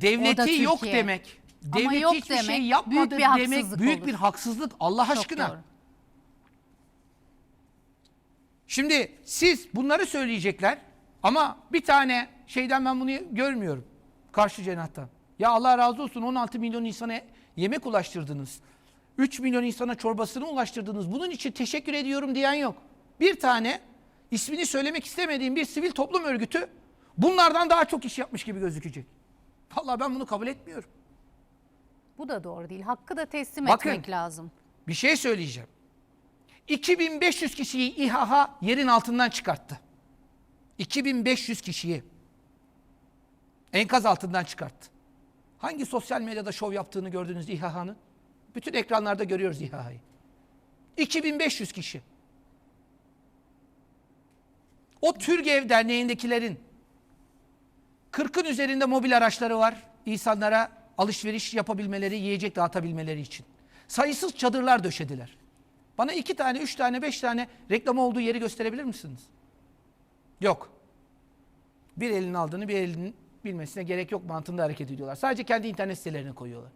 devleti yok Türkiye. demek. Ama Devlet yok hiçbir şey demek yapmadı büyük bir demek haksızlık büyük olur. bir haksızlık Allah Çok aşkına. doğru. Şimdi siz bunları söyleyecekler ama bir tane şeyden ben bunu görmüyorum. Karşı cenahtan. Ya Allah razı olsun 16 milyon insana yemek ulaştırdınız. 3 milyon insana çorbasını ulaştırdınız. Bunun için teşekkür ediyorum diyen yok. Bir tane ismini söylemek istemediğim bir sivil toplum örgütü bunlardan daha çok iş yapmış gibi gözükecek. Vallahi ben bunu kabul etmiyorum. Bu da doğru değil. Hakkı da teslim Bakın. etmek lazım. Bir şey söyleyeceğim. 2500 kişiyi İHA yerin altından çıkarttı. 2500 kişiyi enkaz altından çıkarttı. Hangi sosyal medyada şov yaptığını gördünüz İHA'nın? Bütün ekranlarda görüyoruz İHA'yı. 2500 kişi. O Türgev Derneği'ndekilerin 40'ın üzerinde mobil araçları var. insanlara alışveriş yapabilmeleri, yiyecek dağıtabilmeleri için. Sayısız çadırlar döşediler. Bana iki tane, üç tane, beş tane reklam olduğu yeri gösterebilir misiniz? Yok. Bir elin aldığını bir elinin bilmesine gerek yok mantığında hareket ediyorlar. Sadece kendi internet sitelerine koyuyorlar.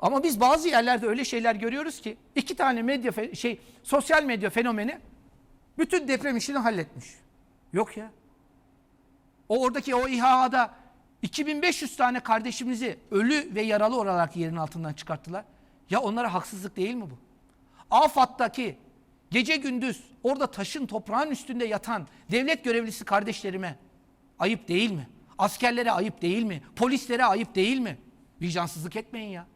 Ama biz bazı yerlerde öyle şeyler görüyoruz ki iki tane medya şey sosyal medya fenomeni bütün deprem işini halletmiş. Yok ya. O oradaki o İHA'da 2500 tane kardeşimizi ölü ve yaralı olarak yerin altından çıkarttılar. Ya onlara haksızlık değil mi bu? AFAD'daki gece gündüz orada taşın toprağın üstünde yatan devlet görevlisi kardeşlerime ayıp değil mi? Askerlere ayıp değil mi? Polislere ayıp değil mi? Vicdansızlık etmeyin ya.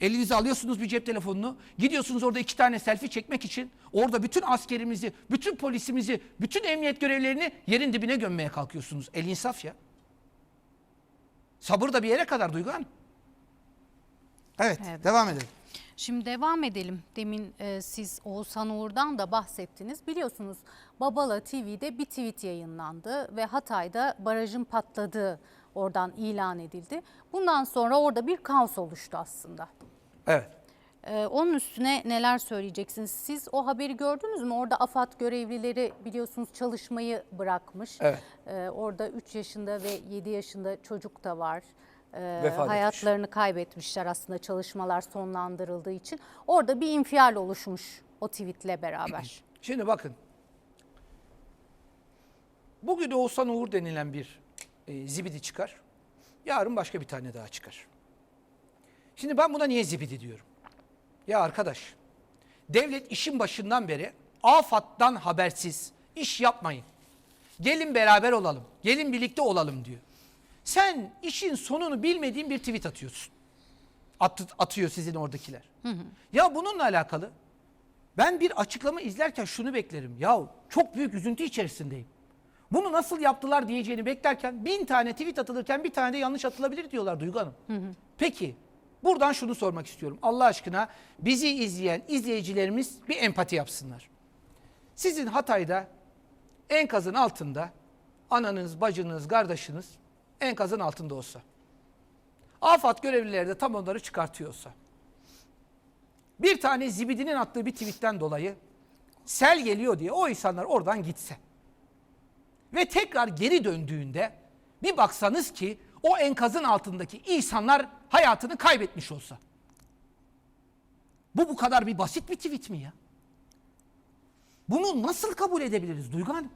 Elinize alıyorsunuz bir cep telefonunu, gidiyorsunuz orada iki tane selfie çekmek için orada bütün askerimizi, bütün polisimizi, bütün emniyet görevlerini yerin dibine gömmeye kalkıyorsunuz. El insaf ya. Sabır da bir yere kadar Duygu Hanım. Evet, Evet. devam edelim. Şimdi devam edelim. Demin e, siz Oğuzhan Uğur'dan da bahsettiniz. Biliyorsunuz Babala TV'de bir tweet yayınlandı ve Hatay'da barajın patladığı oradan ilan edildi. Bundan sonra orada bir kaos oluştu aslında. Evet. Ee, onun üstüne neler söyleyeceksiniz? Siz o haberi gördünüz mü? Orada AFAD görevlileri biliyorsunuz çalışmayı bırakmış. Evet. Ee, orada 3 yaşında ve 7 yaşında çocuk da var. Ee, Vefat etmiş. hayatlarını kaybetmişler aslında çalışmalar sonlandırıldığı için. Orada bir infial oluşmuş o tweetle beraber. Şimdi bakın. Bugün Oğuzhan Uğur denilen bir e, zibidi çıkar. Yarın başka bir tane daha çıkar. Şimdi ben buna niye zibidi diyorum? Ya arkadaş, devlet işin başından beri AFAD'dan habersiz iş yapmayın. Gelin beraber olalım, gelin birlikte olalım diyor. Sen işin sonunu bilmediğin bir tweet atıyorsun. At, atıyor sizin oradakiler. Ya bununla alakalı ben bir açıklama izlerken şunu beklerim. Ya çok büyük üzüntü içerisindeyim. Bunu nasıl yaptılar diyeceğini beklerken bin tane tweet atılırken bir tane de yanlış atılabilir diyorlar Duygu Hanım. Peki buradan şunu sormak istiyorum. Allah aşkına bizi izleyen izleyicilerimiz bir empati yapsınlar. Sizin Hatay'da enkazın altında ananız, bacınız, kardeşiniz enkazın altında olsa. AFAD görevlileri de tam onları çıkartıyorsa. Bir tane zibidinin attığı bir tweetten dolayı sel geliyor diye o insanlar oradan gitse. Ve tekrar geri döndüğünde bir baksanız ki o enkazın altındaki insanlar hayatını kaybetmiş olsa. Bu bu kadar bir basit bir tweet mi ya? Bunu nasıl kabul edebiliriz Duygu Hanım?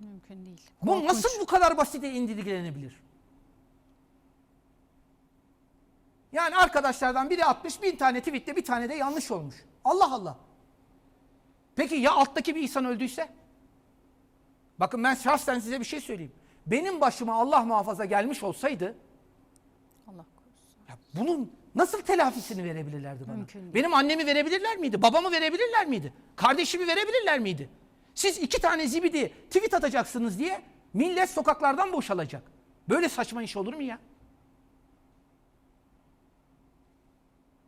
Mümkün değil. Bu Korkunç. nasıl bu kadar basite indirgenebilir? Yani arkadaşlardan biri atmış bin tane tweette bir tane de yanlış olmuş. Allah Allah. Peki ya alttaki bir insan öldüyse? Bakın ben şahsen size bir şey söyleyeyim. Benim başıma Allah muhafaza gelmiş olsaydı. Ya bunun nasıl telafisini verebilirlerdi bana? Mümkün değil. Benim annemi verebilirler miydi? Babamı verebilirler miydi? Kardeşimi verebilirler miydi? Siz iki tane zibidi tweet atacaksınız diye millet sokaklardan boşalacak. Böyle saçma iş olur mu ya?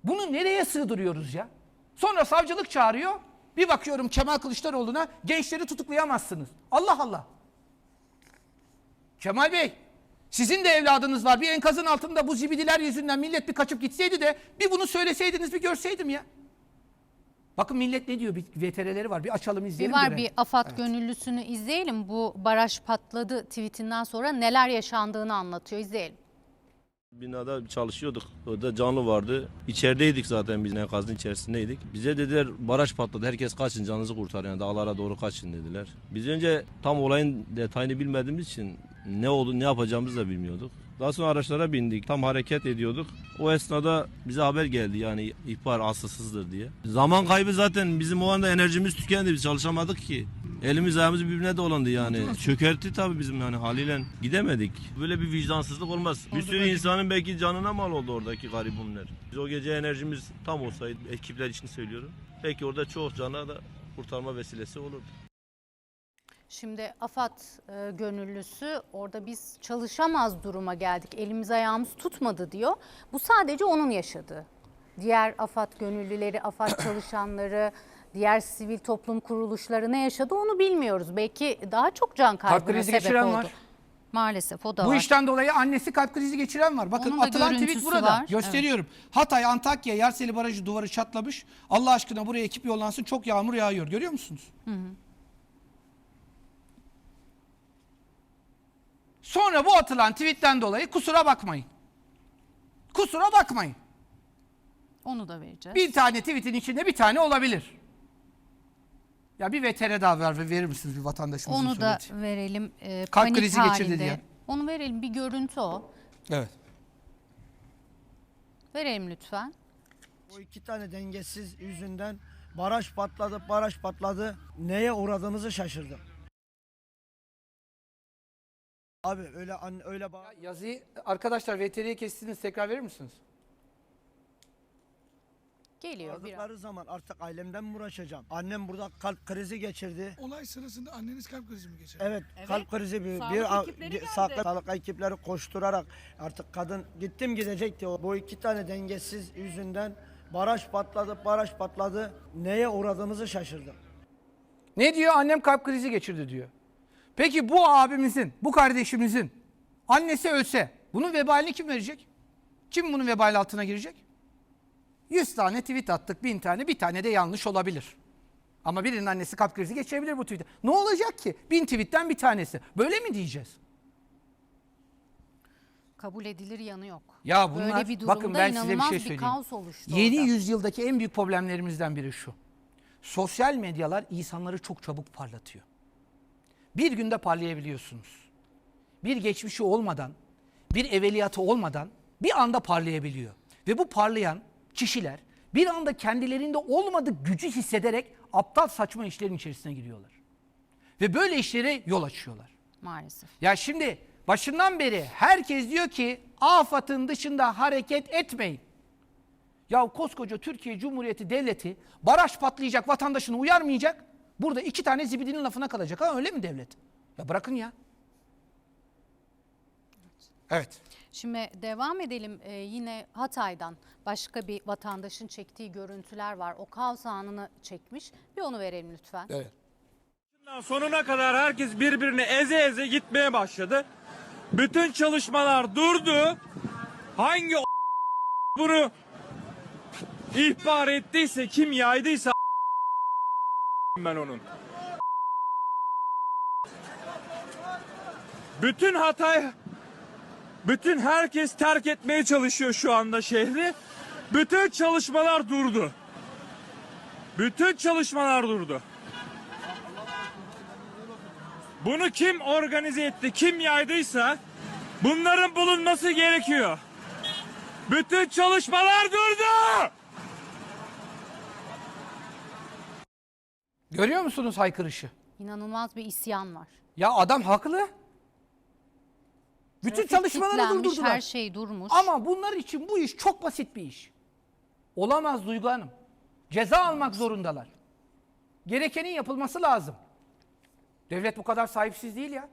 Bunu nereye sığdırıyoruz ya? Sonra savcılık çağırıyor. Bir bakıyorum Kemal Kılıçdaroğlu'na gençleri tutuklayamazsınız. Allah Allah. Kemal Bey, sizin de evladınız var. Bir enkazın altında bu zibidiler yüzünden millet bir kaçıp gitseydi de bir bunu söyleseydiniz bir görseydim ya. Bakın millet ne diyor? Bir VTR'leri var. Bir açalım Bir izleyelim. var görelim. bir AFAD Evet. gönüllüsünü izleyelim. Bu baraj patladı tweetinden sonra neler yaşandığını anlatıyor. İzleyelim. Binada çalışıyorduk. Orada canlı vardı. İçerideydik zaten biz enkazın içerisindeydik. Bize dediler baraj patladı. Herkes kaçın canınızı kurtarın. Yani dağlara doğru kaçın dediler. Biz önce tam olayın detayını bilmediğimiz için ne oldu ne yapacağımızı da bilmiyorduk. Daha sonra araçlara bindik. Tam hareket ediyorduk. O esnada bize haber geldi yani ihbar asılsızdır diye. Zaman kaybı zaten bizim o anda enerjimiz tükendi. Biz çalışamadık ki. Elimiz ayağımız birbirine dolandı yani. Çökertti tabii bizim yani haliyle gidemedik. Böyle bir vicdansızlık olmaz. Bir sürü insanın belki canına mal oldu oradaki garibunlar. Biz o gece enerjimiz tam olsaydı ekipler için söylüyorum. Belki orada çok cana da kurtarma vesilesi olurdu. Şimdi AFAD e, gönüllüsü orada biz çalışamaz duruma geldik. Elimiz ayağımız tutmadı diyor. Bu sadece onun yaşadığı. Diğer AFAD gönüllüleri, AFAD çalışanları, diğer sivil toplum kuruluşları ne yaşadı onu bilmiyoruz. Belki daha çok can kaybına krizi sebep geçiren oldu. var. Maalesef o da Bu var. işten dolayı annesi kalp krizi geçiren var. Bakın Onun da atılan tweet görüntüsü burada. var. Gösteriyorum. Hatay, Antakya, Yerseli Barajı duvarı çatlamış. Allah aşkına buraya ekip yollansın. Çok yağmur yağıyor. Görüyor musunuz? Sonra bu atılan tweetten dolayı kusura bakmayın. Kusura bakmayın. Onu da vereceğiz. Bir tane tweetin içinde bir tane olabilir. Ya bir VTR daha ver, verir misiniz bir vatandaşımızın Onu da söylediği? verelim. E, Kalp panik krizi geçirdi halinde. diye. Onu verelim bir görüntü o. Evet. Verelim lütfen. O iki tane dengesiz yüzünden baraj patladı, baraj patladı. Neye uğradığımızı şaşırdım. Abi öyle an öyle ba- Yazıyı arkadaşlar VTR'yi kestiniz tekrar verir misiniz? Geliyor biraz. Bağırdıkları zaman artık ailemden mi uğraşacağım? Annem burada kalp krizi geçirdi. Olay sırasında anneniz kalp krizi mi geçirdi? Evet, kalp krizi bir, Sağlık bir ekipleri ge- geldi. sağlık, sağlık ekipleri koşturarak artık kadın gittim gidecekti. O, bu iki tane dengesiz yüzünden baraj patladı, baraj patladı. Neye uğradığımızı şaşırdım. Ne diyor? Annem kalp krizi geçirdi diyor. Peki bu abimizin, bu kardeşimizin annesi ölse bunun vebalini kim verecek? Kim bunun vebali altına girecek? 100 tane tweet attık, 1000 tane, bir tane de yanlış olabilir. Ama birinin annesi kalp krizi geçirebilir bu tweette. Ne olacak ki? 1000 tweetten bir tanesi. Böyle mi diyeceğiz? Kabul edilir yanı yok. Ya bunlar, Böyle bir durumda bakın ben size bir şey bir söyleyeyim. kaos oluştu Yeni orada. yüzyıldaki en büyük problemlerimizden biri şu. Sosyal medyalar insanları çok çabuk parlatıyor. Bir günde parlayabiliyorsunuz. Bir geçmişi olmadan, bir evveliyatı olmadan bir anda parlayabiliyor. Ve bu parlayan kişiler bir anda kendilerinde olmadık gücü hissederek aptal saçma işlerin içerisine giriyorlar. Ve böyle işlere yol açıyorlar. Maalesef. Ya şimdi başından beri herkes diyor ki AFAD'ın dışında hareket etmeyin. Ya koskoca Türkiye Cumhuriyeti Devleti baraj patlayacak vatandaşını uyarmayacak. Burada iki tane zibidinin lafına kalacak. Ha öyle mi devlet? Ya bırakın ya. Evet. Şimdi devam edelim Ee, yine Hatay'dan başka bir vatandaşın çektiği görüntüler var. O kaos anını çekmiş. Bir onu verelim lütfen. Evet. Sonuna kadar herkes birbirini eze eze gitmeye başladı. Bütün çalışmalar durdu. Hangi bunu ihbar ettiyse, kim yaydıysa ben onun. Bütün Hatay bütün herkes terk etmeye çalışıyor şu anda şehri. Bütün çalışmalar durdu. Bütün çalışmalar durdu. Bunu kim organize etti, kim yaydıysa bunların bulunması gerekiyor. Bütün çalışmalar durdu. Görüyor musunuz haykırışı? İnanılmaz bir isyan var. Ya adam haklı. Bütün Trafik çalışmaları kilitlenmiş, durdurdular. Her şey durmuş. Ama bunlar için bu iş çok basit bir iş. Olamaz Duygu Hanım. Ceza almak zorundalar. Gerekenin yapılması lazım. Devlet bu kadar sahipsiz değil ya.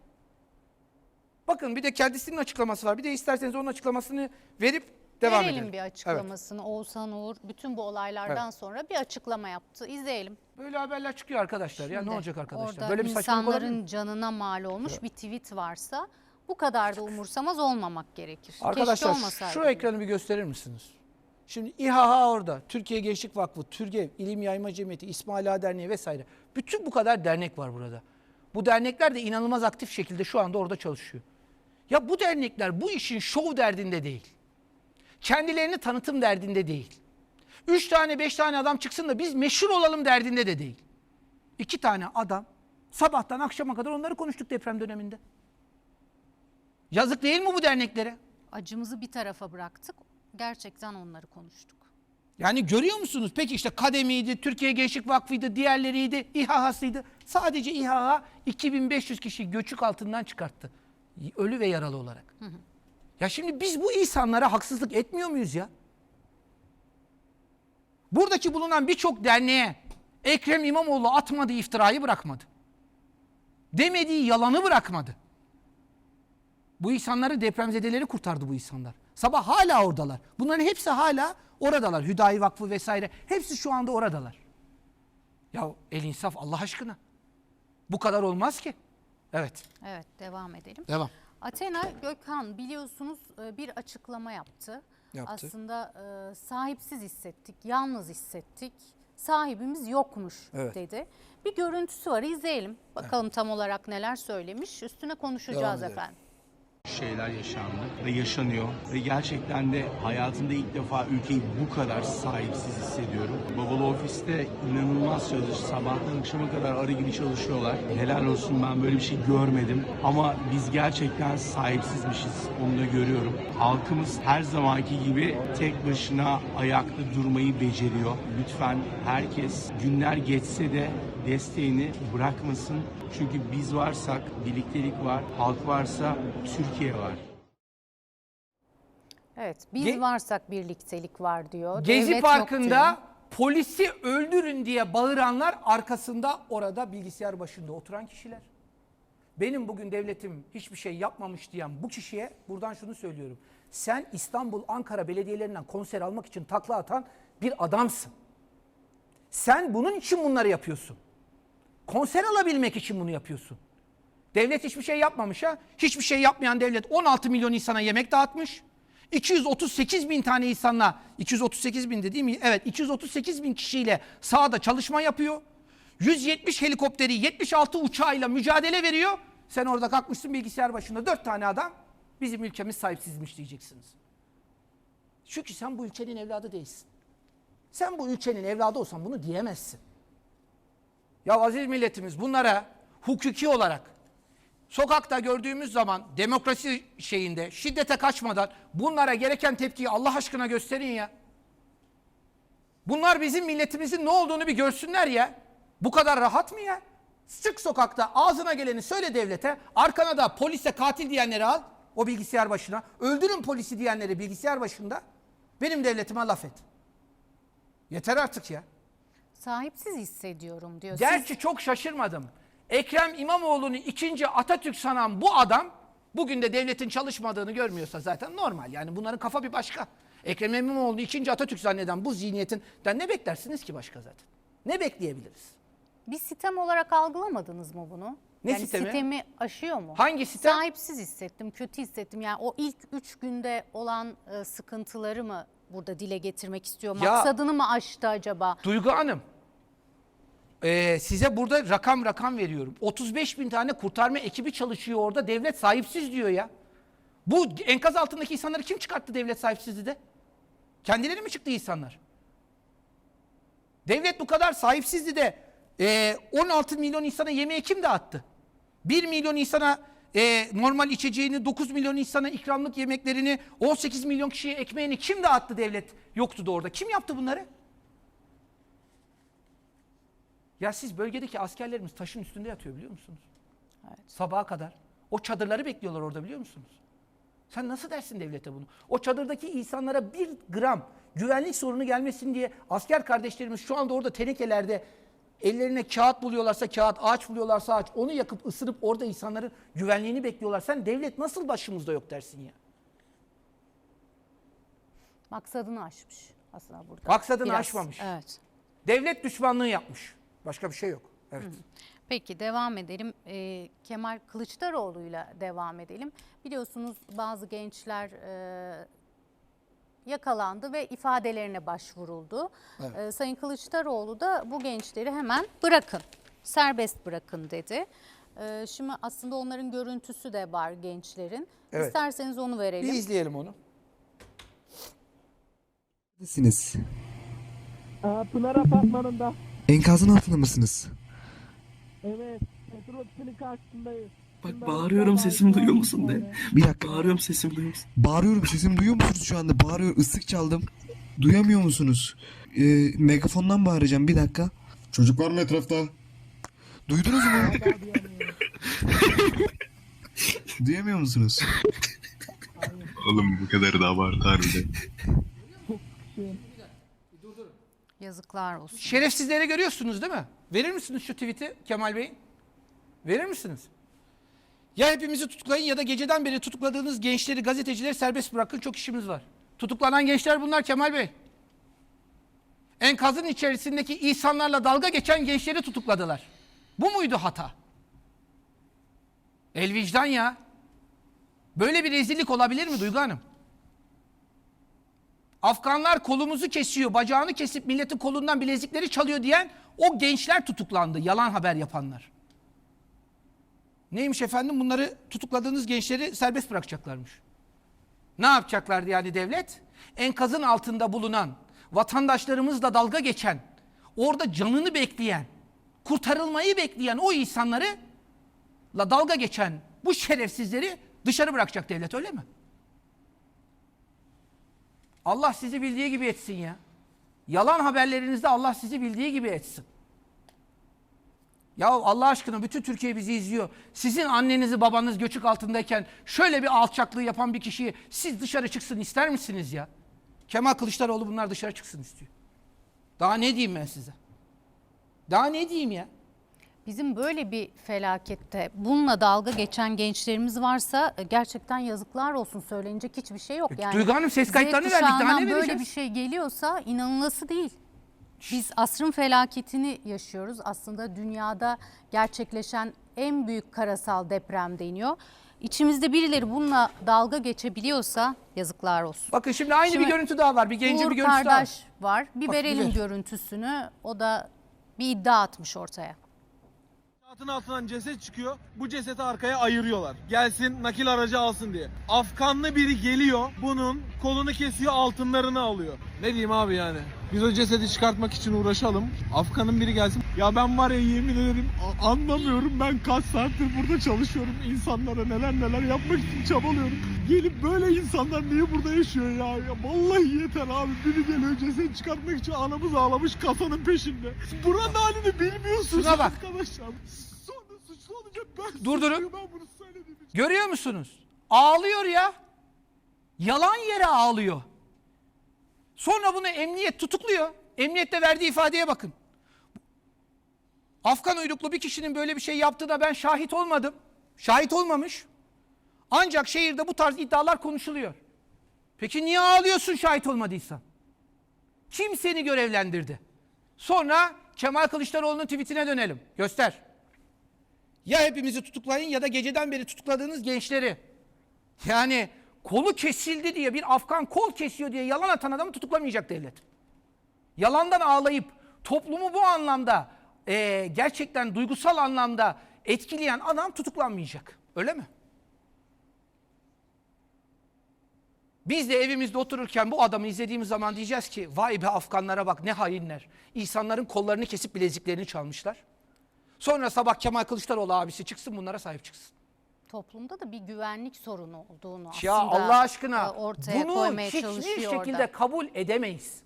Bakın bir de kendisinin açıklaması var. Bir de isterseniz onun açıklamasını verip devam Verelim edelim. bir açıklamasını. Oğuzhan Uğur bütün bu olaylardan sonra bir açıklama yaptı. İzleyelim. Böyle haberler çıkıyor arkadaşlar. ya ne Şimdi olacak arkadaşlar? Orada Böyle bir saçmalık olabilir mi? insanların canına mal olmuş bir tweet varsa bu kadar da umursamaz olmamak gerekir. Keşke Arkadaşlar olmasaydı. şu ekranı bir gösterir misiniz? Şimdi İHA orada, Türkiye Gençlik Vakfı, TÜRGEV, İlim Yayma Cemiyeti, İsmail Ağa Derneği vesaire. Bütün bu kadar dernek var burada. Bu dernekler de inanılmaz aktif şekilde şu anda orada çalışıyor. Ya bu dernekler bu işin şov derdinde değil. Kendilerini tanıtım derdinde değil. Üç tane beş tane adam çıksın da biz meşhur olalım derdinde de değil. İki tane adam sabahtan akşama kadar onları konuştuk deprem döneminde. Yazık değil mi bu derneklere? Acımızı bir tarafa bıraktık. Gerçekten onları konuştuk. Yani görüyor musunuz? Peki işte Kademi'ydi, Türkiye Gençlik Vakfı'ydı, diğerleriydi, İHA'sıydı. Sadece İHA 2500 kişi göçük altından çıkarttı. Ölü ve yaralı olarak. Ya şimdi biz bu insanlara haksızlık etmiyor muyuz ya? Buradaki bulunan birçok derneğe Ekrem İmamoğlu atmadığı iftirayı bırakmadı. Demediği yalanı bırakmadı. Bu insanları depremzedeleri kurtardı bu insanlar. Sabah hala oradalar. Bunların hepsi hala oradalar. Hüdayi Vakfı vesaire. Hepsi şu anda oradalar. Ya el insaf Allah aşkına. Bu kadar olmaz ki. Evet. Evet devam edelim. Devam. Athena Gökhan biliyorsunuz e, bir açıklama yaptı. Yaptı. Aslında e, sahipsiz hissettik, yalnız hissettik. Sahibimiz yokmuş Evet. dedi. Bir görüntüsü var izleyelim. Bakalım tam olarak neler söylemiş. Üstüne konuşacağız efendim. Şeyler yaşandı ve yaşanıyor ve gerçekten de hayatımda ilk defa ülkeyi bu kadar sahipsiz hissediyorum. Babalı ofiste inanılmaz çalış, sabahtan akşama kadar arı gibi çalışıyorlar. Helal olsun ben böyle bir şey görmedim ama biz gerçekten sahipsizmişiz onu da görüyorum. Halkımız her zamanki gibi tek başına ayakta durmayı beceriyor. Lütfen herkes günler geçse de desteğini bırakmasın. Çünkü biz varsak birliktelik var, halk varsa Türkiye var. Evet biz Ge- varsak birliktelik var diyor. Gezi Devlet yok Parkı'nda diyor. polisi öldürün diye bağıranlar arkasında orada bilgisayar başında oturan kişiler. Benim bugün devletim hiçbir şey yapmamış diyen bu kişiye buradan şunu söylüyorum. Sen İstanbul, Ankara belediyelerinden konser almak için takla atan bir adamsın. Sen bunun için bunları yapıyorsun. Konser alabilmek için bunu yapıyorsun. Devlet hiçbir şey yapmamış ha. Hiçbir şey yapmayan devlet 16 milyon insana yemek dağıtmış. 238 bin tane insanla, 238 bin de mi? Evet 238 bin kişiyle sahada çalışma yapıyor. 170 helikopteri 76 uçağıyla mücadele veriyor. Sen orada kalkmışsın bilgisayar başında 4 tane adam bizim ülkemiz sahipsizmiş diyeceksiniz. Çünkü sen bu ülkenin evladı değilsin. Sen bu ülkenin evladı olsan bunu diyemezsin. Ya aziz milletimiz bunlara hukuki olarak sokakta gördüğümüz zaman demokrasi şeyinde şiddete kaçmadan bunlara gereken tepkiyi Allah aşkına gösterin ya. Bunlar bizim milletimizin ne olduğunu bir görsünler ya. Bu kadar rahat mı ya? Sık sokakta ağzına geleni söyle devlete. Arkana da polise katil diyenleri al. O bilgisayar başına. Öldürün polisi diyenleri bilgisayar başında. Benim devletime laf et. Yeter artık ya. Sahipsiz hissediyorum diyor. Siz- Gerçi çok şaşırmadım. Ekrem İmamoğlu'nu ikinci Atatürk sanan bu adam bugün de devletin çalışmadığını görmüyorsa zaten normal. Yani bunların kafa bir başka. Ekrem İmamoğlu'nu ikinci Atatürk zanneden bu zihniyetinden ne beklersiniz ki başka zaten? Ne bekleyebiliriz? Bir sitem olarak algılamadınız mı bunu? Ne yani sitemi? sitemi aşıyor mu? Hangi sitem? Sahipsiz hissettim, kötü hissettim. Yani o ilk üç günde olan e, sıkıntıları mı burada dile getirmek istiyor? Ya- Maksadını mı aştı acaba? Duygu Hanım, eee, size burada rakam rakam veriyorum. 35 bin tane kurtarma ekibi çalışıyor orada. Devlet sahipsiz diyor ya. Bu enkaz altındaki insanları kim çıkarttı devlet sahipsizdi de? Kendileri mi çıktı insanlar? Devlet bu kadar sahipsizdi de eee, 16 milyon insana yemeği kim dağıttı? 1 milyon insana eee, normal içeceğini, 9 milyon insana ikramlık yemeklerini, 18 milyon kişiye ekmeğini kim dağıttı devlet yoktu da orada? Kim yaptı bunları? Ya siz bölgedeki askerlerimiz taşın üstünde yatıyor biliyor musunuz? Sabaha kadar. O çadırları bekliyorlar orada biliyor musunuz? Sen nasıl dersin devlete bunu? O çadırdaki insanlara bir gram güvenlik sorunu gelmesin diye asker kardeşlerimiz şu anda orada tenekelerde ellerine kağıt buluyorlarsa kağıt, ağaç buluyorlarsa ağaç onu yakıp ısırıp orada insanların güvenliğini bekliyorlar. Sen devlet nasıl başımızda yok dersin ya? Maksadını aşmış aslında burada. Maksadını Biraz. aşmamış. Evet. Devlet düşmanlığı yapmış. Başka bir şey yok. Evet. Peki devam edelim. Ee, Kemal Kılıçdaroğlu'yla devam edelim. Biliyorsunuz bazı gençler e, yakalandı ve ifadelerine başvuruldu. Ee, Sayın Kılıçdaroğlu da bu gençleri hemen bırakın, serbest bırakın dedi. Ee, şimdi aslında onların görüntüsü de var gençlerin. Evet. İsterseniz onu verelim. Bir izleyelim onu. Neredesiniz? Pınar Apartmanı'nda. Enkazın altında mısınız? Evet. Metrobüsünün karşısındayız. Bak bağırıyorum sesimi duyuyor musun de. Bir dakika. Bağırıyorum sesimi duyuyor musun? Bağırıyorum sesimi duyuyor musunuz şu anda? Bağırıyor ıslık çaldım. Duyamıyor musunuz? Ee, megafondan bağıracağım bir dakika. Çocuk var mı etrafta? Duydunuz mu? Duyamıyor musunuz? Oğlum bu kadar da abartı harbiden. Yazıklar olsun. Şerefsizleri görüyorsunuz değil mi? Verir misiniz şu tweet'i Kemal Bey? Verir misiniz? Ya hepimizi tutuklayın ya da geceden beri tutukladığınız gençleri, gazetecileri serbest bırakın. Çok işimiz var. Tutuklanan gençler bunlar Kemal Bey. Enkazın içerisindeki insanlarla dalga geçen gençleri tutukladılar. Bu muydu hata? El vicdan ya. Böyle bir rezillik olabilir mi Duygu Hanım? Afganlar kolumuzu kesiyor, bacağını kesip milletin kolundan bilezikleri çalıyor diyen o gençler tutuklandı. Yalan haber yapanlar. Neymiş efendim? Bunları tutukladığınız gençleri serbest bırakacaklarmış. Ne yapacaklardı yani devlet? Enkazın altında bulunan, vatandaşlarımızla dalga geçen, orada canını bekleyen, kurtarılmayı bekleyen o insanları la dalga geçen bu şerefsizleri dışarı bırakacak devlet öyle mi? Allah sizi bildiği gibi etsin ya. Yalan haberlerinizde Allah sizi bildiği gibi etsin. Ya Allah aşkına bütün Türkiye bizi izliyor. Sizin annenizi babanız göçük altındayken şöyle bir alçaklığı yapan bir kişiyi siz dışarı çıksın ister misiniz ya? Kemal Kılıçdaroğlu bunlar dışarı çıksın istiyor. Daha ne diyeyim ben size? Daha ne diyeyim ya? Bizim böyle bir felakette bununla dalga geçen gençlerimiz varsa e, gerçekten yazıklar olsun söylenecek hiçbir şey yok. Yani Duygu Hanım ses kayıtlarını verdik, daha ne kuşağından böyle vereceğiz? bir şey geliyorsa inanılası değil. Biz asrın felaketini yaşıyoruz. Aslında dünyada gerçekleşen en büyük karasal deprem deniyor. İçimizde birileri bununla dalga geçebiliyorsa yazıklar olsun. Bakın şimdi aynı Şimdi bir görüntü daha var. Bir gencin Uğur bir görüntüsü daha var. kardeş var. Bir Bak, verelim bir ver. görüntüsünü. O da bir iddia atmış ortaya. Atın altından ceset çıkıyor. Bu ceseti arkaya ayırıyorlar. Gelsin nakil aracı alsın diye. Afganlı biri geliyor. Bunun kolunu kesiyor altınlarını alıyor. Ne diyeyim abi yani. Biz o cesedi çıkartmak için uğraşalım. Afgan'ın biri gelsin. Ya ben var ya yemin ederim anlamıyorum. Ben kaç saattir burada çalışıyorum. İnsanlara neler neler yapmak için çabalıyorum. Gelip böyle insanlar niye burada yaşıyor ya? ya vallahi yeter abi. Biri geliyor ceset çıkartmak için anamız ağlamış kasanın peşinde. Buranın halini bilmiyorsunuz Şuna bak. arkadaşlar. Sonra suçlu olacak ben. Durdurun. suçluyum, Ben bunu söylediğim için. Görüyor musunuz? Ağlıyor ya. Yalan yere ağlıyor. Sonra bunu emniyet tutukluyor. Emniyette verdiği ifadeye bakın. Afgan uyruklu bir kişinin böyle bir şey yaptığına ben şahit olmadım. Şahit olmamış. Ancak şehirde bu tarz iddialar konuşuluyor. Peki niye ağlıyorsun şahit olmadıysan? Kim seni görevlendirdi? Sonra Kemal Kılıçdaroğlu'nun tweetine dönelim. Göster. Ya hepimizi tutuklayın ya da geceden beri tutukladığınız gençleri. Yani kolu kesildi diye bir Afgan kol kesiyor diye yalan atan adamı tutuklamayacak devlet. Yalandan ağlayıp toplumu bu anlamda eee, gerçekten duygusal anlamda etkileyen adam tutuklanmayacak. Öyle mi? Biz de evimizde otururken bu adamı izlediğimiz zaman diyeceğiz ki vay be Afganlara bak ne hainler. İnsanların kollarını kesip bileziklerini çalmışlar. Sonra sabah Kemal Kılıçdaroğlu abisi çıksın bunlara sahip çıksın. toplumda da bir güvenlik sorunu olduğunu Ya aslında Allah aşkına e, ortaya bunu koymaya hiçbir çalışıyor şekilde orada. kabul edemeyiz.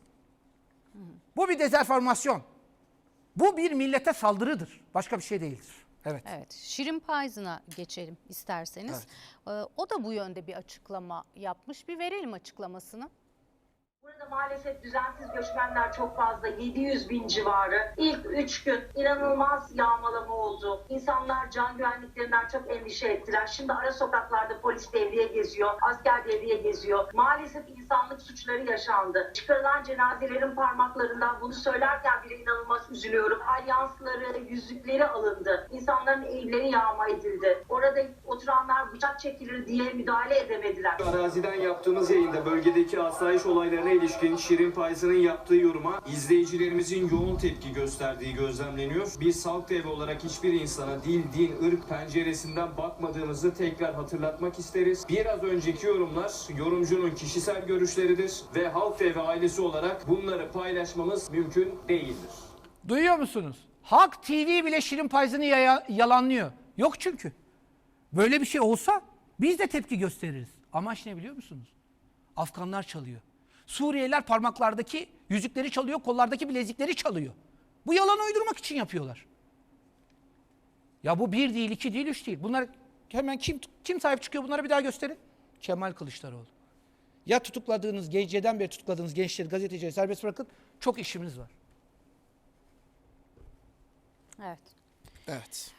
Bu bir dezenformasyon. Bu bir millete saldırıdır. Başka bir şey değildir. Evet. Evet, Şirin Payzın'a geçelim isterseniz. Ee, o da bu yönde bir açıklama yapmış. Bir verelim açıklamasını. Burada maalesef düzensiz göçmenler çok fazla. 700 bin civarı. İlk 3 gün inanılmaz yağmalama oldu. İnsanlar can güvenliklerinden çok endişe ettiler. Şimdi ara sokaklarda polis devriye geziyor. Asker devriye geziyor. Maalesef insanlık suçları yaşandı. Çıkarılan cenazelerin parmaklarından bunu söylerken bile inanılmaz üzülüyorum. Alyansları, yüzükleri alındı. İnsanların evleri yağma edildi. Orada oturanlar bıçak çekilir diye müdahale edemediler. Araziden yaptığımız yayında bölgedeki asayiş olaylarına ilişkin Şirin Payzı'nın yaptığı yoruma izleyicilerimizin yoğun tepki gösterdiği gözlemleniyor. Biz Halk TV olarak hiçbir insana dil, din, ırk penceresinden bakmadığımızı tekrar hatırlatmak isteriz. Biraz önceki yorumlar yorumcunun kişisel görüşleridir ve Halk TV ailesi olarak bunları paylaşmamız mümkün değildir. Duyuyor musunuz? Halk TV bile Şirin Payzı'nı yaya- yalanlıyor. Yok çünkü. Böyle bir şey olsa biz de tepki gösteririz. Amaç ne biliyor musunuz? Afganlar çalıyor. Suriyeliler parmaklardaki yüzükleri çalıyor, kollardaki bilezikleri çalıyor. Bu yalanı uydurmak için yapıyorlar. Ya bu bir değil, iki değil, üç değil. Bunlar hemen kim kim sahip çıkıyor bunlara bir daha gösterin. Kemal Kılıçdaroğlu. Ya tutukladığınız, geceden beri tutukladığınız gençleri, gazetecileri serbest bırakın. Çok işimiz var. Evet. Evet.